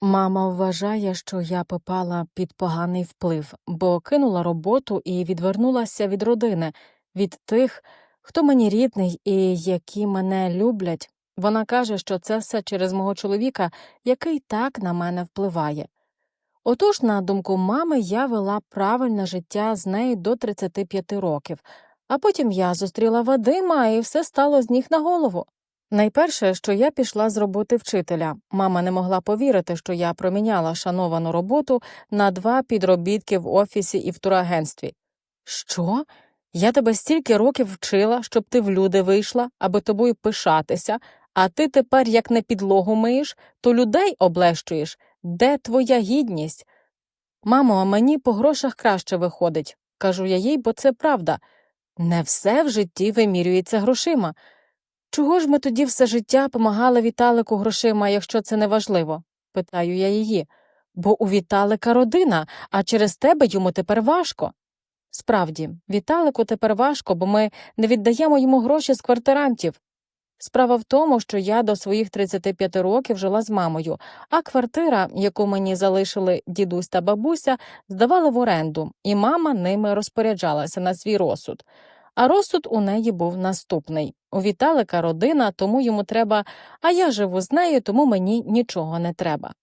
Мама вважає, що я попала під поганий вплив, бо кинула роботу і відвернулася від родини, від тих, хто мені рідний і які мене люблять. Вона каже, що це все через мого чоловіка, який так на мене впливає. Отож, на думку мами, я вела правильне життя з нею до 35 років, а потім я зустріла Вадима, і все стало з ніг на голову. Найперше, що я пішла з роботи вчителя. Мама не могла повірити, що я проміняла шановану роботу на два підробітки в офісі і в турагентстві. Що? Я тебе стільки років вчила, щоб ти в люди вийшла, аби тобою пишатися, а ти тепер, як не підлогу миєш, то людей облещуєш. Де твоя гідність? Мамо, а мені по грошах краще виходить, кажу я їй, бо це правда. Не все в житті вимірюється грошима. Чого ж ми тоді все життя помагали Віталику грошима, якщо це не важливо? питаю я її. Бо у Віталика родина, а через тебе йому тепер важко. Справді, Віталику тепер важко, бо ми не віддаємо йому гроші з квартирантів. Справа в тому, що я до своїх 35 років жила з мамою, а квартира, яку мені залишили дідусь та бабуся, здавали в оренду, і мама ними розпоряджалася на свій розсуд. А розсуд у неї був наступний: у Віталика родина, тому йому треба, а я живу з нею, тому мені нічого не треба.